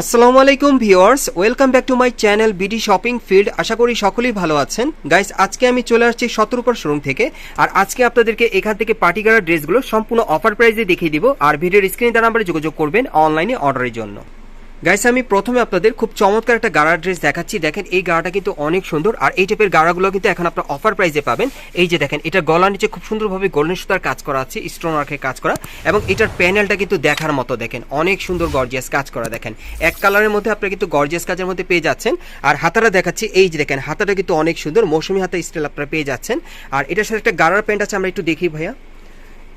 আসসালামু আলাইকুম viewers, welcome back to my channel BD shopping field. আশা করি সকলেই ভালো আছেন। গাইস, আজকে আমি চলে আসছি শতরূপার শোরুম থেকে। আর আজকে আপনাদেরকে এখান থেকে পার্টি করার ড্রেসগুলো সম্পূর্ণ অফার প্রাইসে দেখিয়ে দিব। আর ভিডিওর স্ক্রিনে তার নাম্বারে যোগাযোগ করবেন অনলাইনে অর্ডারের জন্য। গাইস আমি প্রথমে আপনাদের খুব চমৎকার একটা গাড়ার ড্রেস দেখাচ্ছি। দেখেন, এই গাড়াটা কিন্তু অনেক সুন্দর। আর এই টাইপের গাড়াগুলো কিন্তু এখন আপনার অফার প্রাইসে পাবেন। এই যে দেখেন, এটা গলার নিচে খুব সুন্দরভাবে গোল্ডেন সুতার কাজ করা আছে স্টোন ওয়ার্কের কাজ করা। এবং এটার প্যানেলটা কিন্তু দেখার মতো, দেখেন, অনেক সুন্দর গর্জিয়াস কাজ করা, দেখেন। এক কালারের মধ্যে আপনারা কিন্তু গর্জিয়াস কাজের মধ্যে পেয়ে যাচ্ছেন। আর হাতাটা দেখাচ্ছি, এই যে দেখেন, হাতাটা কিন্তু অনেক সুন্দর, মৌসুমি হাতা স্টাইল আপনারা পেয়ে যাচ্ছেন। আর এটার সাথে একটা গাড়ার প্যান্ট আছে, আমরা একটু দেখি ভাইয়া।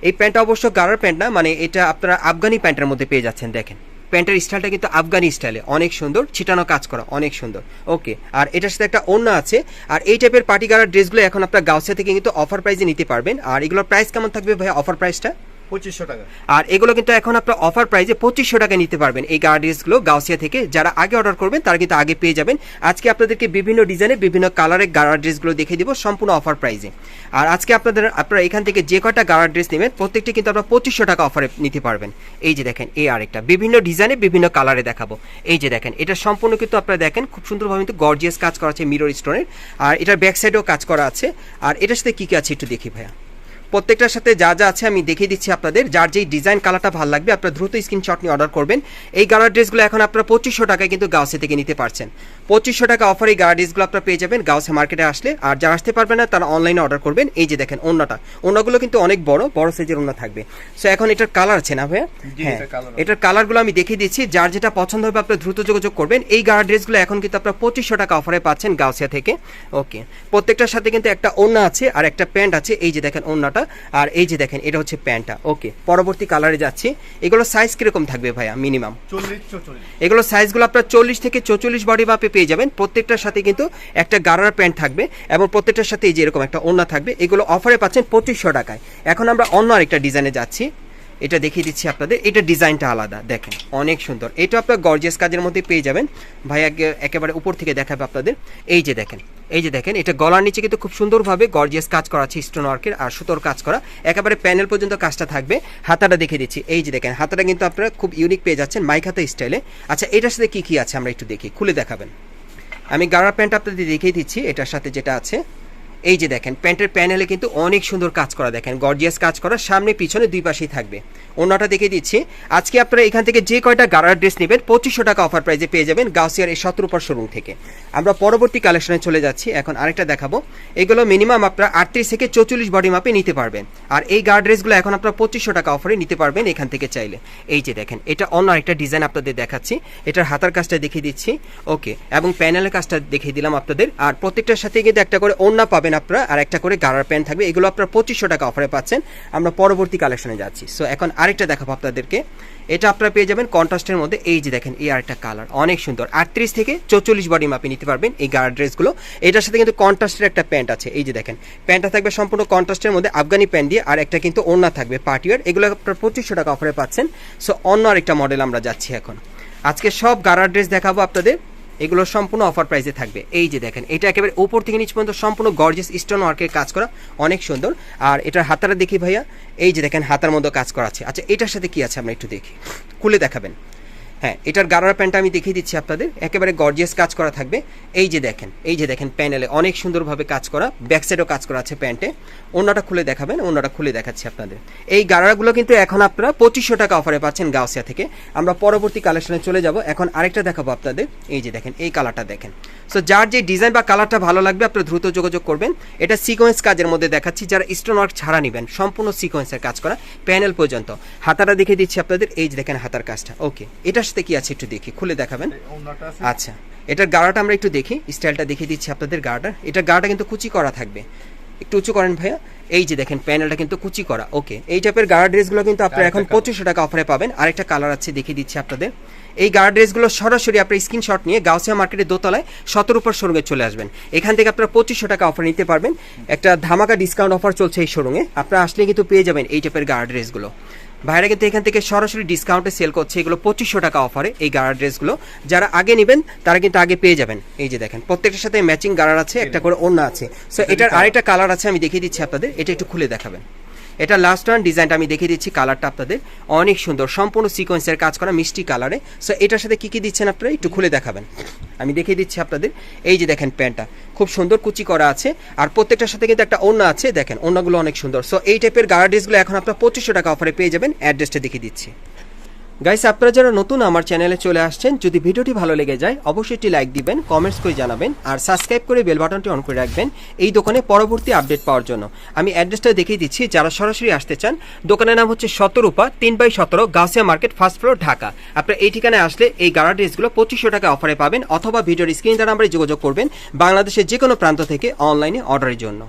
এই প্যান্টটা অবশ্য গাড়ার প্যান্ট না মানে এটা আপনারা আফগানি প্যান্টের মধ্যে পেয়ে যাচ্ছেন, দেখেন। প্যান্টের স্টাইলটা কিন্তু আফগানি স্টাইলে। অনেক সুন্দর। ছিটানো কাজ করা। অনেক সুন্দর। ওকে। আর এটার সাথে একটা অন্য আছে। আর এই টাইপের পার্টি গাড়ার ড্রেসগুলো এখন আপনার গাউসিয়া থেকে কিন্তু অফার প্রাইসে নিতে পারবেন। আর এগুলোর প্রাইস কেমন থাকবে ভাই অফার প্রাইসটা পঁচিশশো টাকা। আর এগুলো কিন্তু এখন আপনার অফার প্রাইসে পঁচিশশো টাকা নিতে পারবেন। এই গার্ড ড্রেসগুলো গাউসিয়া থেকে যারা আগে অর্ডার করবেন, তারা কিন্তু আগে পেয়ে যাবেন। আজকে আপনাদেরকে বিভিন্ন ডিজাইনে বিভিন্ন কালারের গাড়ার ড্রেসগুলো দেখিয়ে দিব সম্পূর্ণ অফার প্রাইসে আর আজকে আপনাদের, আপনারা এখান থেকে যে কয়টা গাড়ার ড্রেস নেবেন, প্রত্যেকটি কিন্তু আপনারা পঁচিশশো টাকা অফারে নিতে পারবেন। এই যে দেখেন, এই আরেকটা। বিভিন্ন ডিজাইনে বিভিন্ন কালারে দেখাবো। এই যে দেখেন, এটা সম্পূর্ণ কিন্তু আপনারা দেখেন, খুব সুন্দরভাবে কিন্তু গর্জিয়াস কাজ করা আছে মিরর স্টোনের আর এটার ব্যাক সাইডেও কাজ করা আছে। আর এটার সাথে কী কী আছে একটু দেখি ভাইয়া। প্রত্যেকটার সাথে যা যা আছে আমি দেখিয়ে দিচ্ছি আপনাদের। যার যেই ডিজাইন কালারটা ভালো লাগবে আপনারা দ্রুত স্ক্রিনশট নিয়ে অর্ডার করবেন। এই গাড়ার ড্রেসগুলো এখন আপনারা পঁচিশশো টাকায় কিন্তু গাউসে থেকে নিতে পারছেন। পঁচিশশো টাকা অফার এই গাড়া ড্রেসগুলো আপনারা পেয়ে যাবেন গাউসে মার্কেটে আসলে। আর যারা আসতে পারবেন না তারা অনলাইনে অর্ডার করবেন। এই যে দেখেন অন্যটা অন্যগুলো কিন্তু অনেক বড় বড় সাইজের অন্য থাকবে। সো এখন এটার কালার আছে না ভাইয়া? হ্যাঁ। এটার কালারগুলো আমি দেখিয়ে দিচ্ছি। যার যেটা পছন্দ হবে আপনারা দ্রুত যোগাযোগ করবেন। এই গাড়া ড্রেসগুলো এখন কিন্তু আপনারা পঁচিশশো টাকা অফারে পাচ্ছেন গাউসিয়া থেকে। ওকে প্রত্যেকটার সাথে কিন্তু একটা ওড়না আছে আর একটা প্যান্ট আছে। এই যে দেখেন ওড়নাটা আর এই যে দেখেন এটা হচ্ছে প্যান্টটা। ওকে পরবর্তী কালারে যাচ্ছি। এগুলো সাইজ কীরকম থাকবে ভাইয়া মিনিমাম এগুলো সাইজগুলো আপনার চল্লিশ থেকে চৌচল্লিশ বডি মাপে পেয়ে যাবেন। প্রত্যেকটার সাথে কিন্তু একটা গারার প্যান্ট থাকবে এবং প্রত্যেকটার সাথে এই যে এরকম একটা ওড়না থাকবে। এগুলো অফারে পাচ্ছেন পঁচিশশো টাকায়। এখন আমরা অন্য আরেকটা ডিজাইনে যাচ্ছি। এটা দেখিয়ে দিচ্ছি আপনাদের। এটা ডিজাইনটা আলাদা দেখেন। অনেক সুন্দর। এটা আপনার গর্জিয়াস কাজের মধ্যে পেয়ে যাবেন। ভাই একে- একেবারে উপর থেকে দেখাবে আপনাদের। এই যে দেখেন এই যে দেখেন, এটা গলার নিচে কিন্তু খুব সুন্দরভাবে গর্জিয়াস কাজ করা আছে স্টোন ওয়ার্কের আর সুতোর কাজ করা। একেবারে প্যানেল পর্যন্ত কাজটা থাকবে। হাতাটা দেখে দিচ্ছি। এই যে দেখেন, হাতাটা কিন্তু আপনারা খুব ইউনিক পেয়ে যাচ্ছেন মাইক হাতা স্টাইলে আচ্ছা এটার সাথে কী কী আছে? আমরা একটু দেখি। খুলে দেখাবেন। আমি গাড়া প্যান্ট আপনাদের দেখিয়ে দিচ্ছি। এটার সাথে যেটা আছে এই যে দেখেন, প্যান্টের প্যানেলে কিন্তু অনেক সুন্দর কাজ করা দেখেন, গর্জিয়াস কাজ করা, সামনে পিছনে দুই পাশেই থাকবে। অন্যটা দেখিয়ে দিচ্ছি। আজকে আপনারা এখান থেকে যে কয়টা গাড়ার ড্রেস নেবেন, পঁচিশশো টাকা অফার প্রাইজে পেয়ে যাবেন গাউসিয়ার এই সতেরোপর শোরুম থেকে। আমরা পরবর্তী কালেকশনে চলে যাচ্ছি। এখন আরেকটা দেখাবো। এগুলো মিনিমাম আপনারা আটত্রিশ থেকে চৌচল্লিশ বডি মাপে নিতে পারবেন। আর এই গার্ড ড্রেসগুলো এখন আপনারা পঁচিশশো টাকা অফারে নিতে পারবেন এখান থেকে চাইলে। এই যে দেখেন, এটা অন্য আরেকটা ডিজাইন আপনাদের দেখাচ্ছি। এটার হাতার কাজটা দেখিয়ে দিচ্ছি। ওকে এবং প্যানেলের কাজটা দেখিয়ে দিলাম আপনাদের। আর প্রত্যেকটার সাথে কিন্তু একটা করে ওড়না পাবেন আপনারা, আর একটা করে গাড়ার প্যান্ট থাকবে। এগুলো আপনারা পঁচিশশো টাকা অফারে পাচ্ছেন। আমরা পরবর্তী কালেকশনে যাচ্ছি। সো এখন আরেকটা দেখাবো আপনাদেরকে। এটা আপনারা পেয়ে যাবেন কন্ট্রাস্টের মধ্যে। এই যে দেখেন, এই আরেকটা কালার। অনেক সুন্দর। আটত্রিশ থেকে চৌচল্লিশ বডি মাপে নিতে পারবেন এই গার্ড ড্রেসগুলো। এটার সাথে কিন্তু কন্ট্রাস্টের একটা প্যান্ট আছে। এই যে দেখেন, প্যান্টটা থাকবে সম্পূর্ণ কন্ট্রাস্টের মধ্যে। আফগানি প্যান্ট দিয়ে আর একটা কিন্তু ওড়না থাকবে পার্টিওয়ার এগুলো আপনারা পঁচিশশো টাকা অফারে পাচ্ছেন। সো অন্য আরেকটা মডেল আমরা যাচ্ছি এখন। আজকে সব গারার ড্রেস দেখাবো আপনাদের। এগুলো সম্পূর্ণ অফার প্রাইসে থাকবে। এই যে দেখেন, এটা একেবারে ওপর থেকে নিচ পর্যন্ত সম্পূর্ণ গর্জেস স্টোন ওয়ার্কের কাজ করা, অনেক সুন্দর। আর এটার হাতাটা দেখি ভাইয়া, এই যে দেখেন, হাতার মধ্যে কাজ করা আছে। আচ্ছা এটার সাথে কি আছে? আমরা একটু দেখি। খুলে দেখাবেন। হ্যাঁ এটার গারার প্যান্টটা আমি দেখিয়ে দিচ্ছি আপনাদের। একেবারে গর্জিয়াস কাজ করা থাকবে। এই যে দেখেন, এই যে দেখেন প্যানেলে অনেক সুন্দরভাবে কাজ করা ব্যাক সাইডেও কাজ করা আছে প্যান্টে। অন্যটা খুলে দেখাবেন অন্যটা খুলে দেখাচ্ছি আপনাদের। এই গারাগুলো কিন্তু এখন আপনারা পঁচিশশো টাকা অফারে পাচ্ছেন গাউসিয়া থেকে। আমরা পরবর্তী কালেকশনে চলে যাব। এখন আরেকটা দেখাবো আপনাদের। এই যে দেখেন, এই কালারটা দেখেন। সো যার যে ডিজাইন বা কালারটা ভালো লাগবে, আপনারা দ্রুত যোগাযোগ করবেন। এটা সিকোয়েন্স কাজের মধ্যে দেখাচ্ছি, যারা স্টোন ওয়ার্ক ছাড়া নেবেন। সম্পূর্ণ সিকোয়েন্সের কাজ করা প্যানেল পর্যন্ত। হাতাটা দেখে দিচ্ছি আপনাদের। এই যে দেখেন হাতার কাজটা। ওকে এটার সাথে কি আছে একটু দেখি খুলে দেখাবেন? আচ্ছা এটার গাড়াটা আমরা একটু দেখি স্টাইলটা দেখিয়ে দিচ্ছি আপনাদের গাড়াটা এটার গাড়াটা কিন্তু কুচি করা থাকবে। একটু উঁচু করেন ভাইয়া। এই যে দেখেন প্যানেলটা কিন্তু কুচি করা। ওকে এই টাইপের গাড়া ড্রেসগুলো কিন্তু আপনারা এখন পঁচিশশো টাকা অফারে পাবেন। আরেকটা কালার আছে দেখিয়ে দিচ্ছি আপনাদের। এই গাড়া ড্রেসগুলো সরাসরি আপনার স্ক্রিনশট নিয়ে গাউসিয়া মার্কেটের দোতলায় সতেরো উপর শোরুমে চলে আসবেন। এখান থেকে আপনারা পঁচিশশো টাকা অফার নিতে পারবেন। একটা ধামাকা ডিসকাউন্ট অফার চলছে এই শোরুমে আপনারা আসলে কিন্তু পেয়ে যাবেন এই টাইপের গাড়া ড্রেসগুলো ভাইরা কিন্তু এখান থেকে সরাসরি ডিসকাউন্টে সেল করছে। এগুলো পঁচিশশো টাকা অফারে এই গাড়ার ড্রেসগুলো যারা আগে নেবেন তারা কিন্তু আগে পেয়ে যাবেন। এই যে দেখেন প্রত্যেকটার সাথে ম্যাচিং গাড়ার আছে একটা করে অন্য আছে। সো এটার আরেকটা কালার আছে আমি দেখিয়ে দিচ্ছি আপনাদের। এটা একটু খুলে দেখাবেন। এটা লাস্ট ওয়ান ডিজাইনটা আমি দেখিয়ে দিচ্ছি কালারটা আপনাদের। অনেক সুন্দর, সম্পূর্ণ সিকোয়েন্সের কাজ করা মিষ্টি কালারে সো এটার সাথে কী কী দিচ্ছেন আপনারা একটু খুলে দেখাবেন। আমি দেখিয়ে দিচ্ছি আপনাদের। এই যে দেখেন প্যান্টটা খুব সুন্দর কুচি করা আছে। আর প্রত্যেকটার সাথে কিন্তু একটা ওড়না আছে, দেখেন, ওড়নাগুলো অনেক সুন্দর। সো এই টাইপের গাড়া ড্রেসগুলো এখন আপনার পঁচিশশো টাকা অফারে পেয়ে যাবেন। অ্যাড্রেসটা দেখিয়ে দিচ্ছি। গাইস আপনারা যারা নতুন আমার চ্যানেলে চলে আসছেন, যদি ভিডিওটি ভালো লেগে যায়, অবশ্যই একটি লাইক দিবেন কমেন্টস করে জানাবেন, আর সাবস্ক্রাইব করে বেল বাটনটি অন করে রাখবেন এই দোকানে পরবর্তী আপডেট পাওয়ার জন্য। আমি অ্যাড্রেসটা দেখিয়ে দিচ্ছি, যারা সরাসরি আসতে চান, দোকানের নাম হচ্ছে সতেরোপা, তিন বাই সতেরো, Gausia market first floor Dhaka. আপনারা এই ঠিকানায় আসলে এই গাড়া ড্রেসগুলো পঁচিশশো টাকা অফারে পাবেন, অথবা ভিডিওর স্ক্রিন দ্বারা আমরা যোগাযোগ করবেন, বাংলাদেশের যে কোনো প্রান্ত থেকে অনলাইনে অর্ডারের জন্য।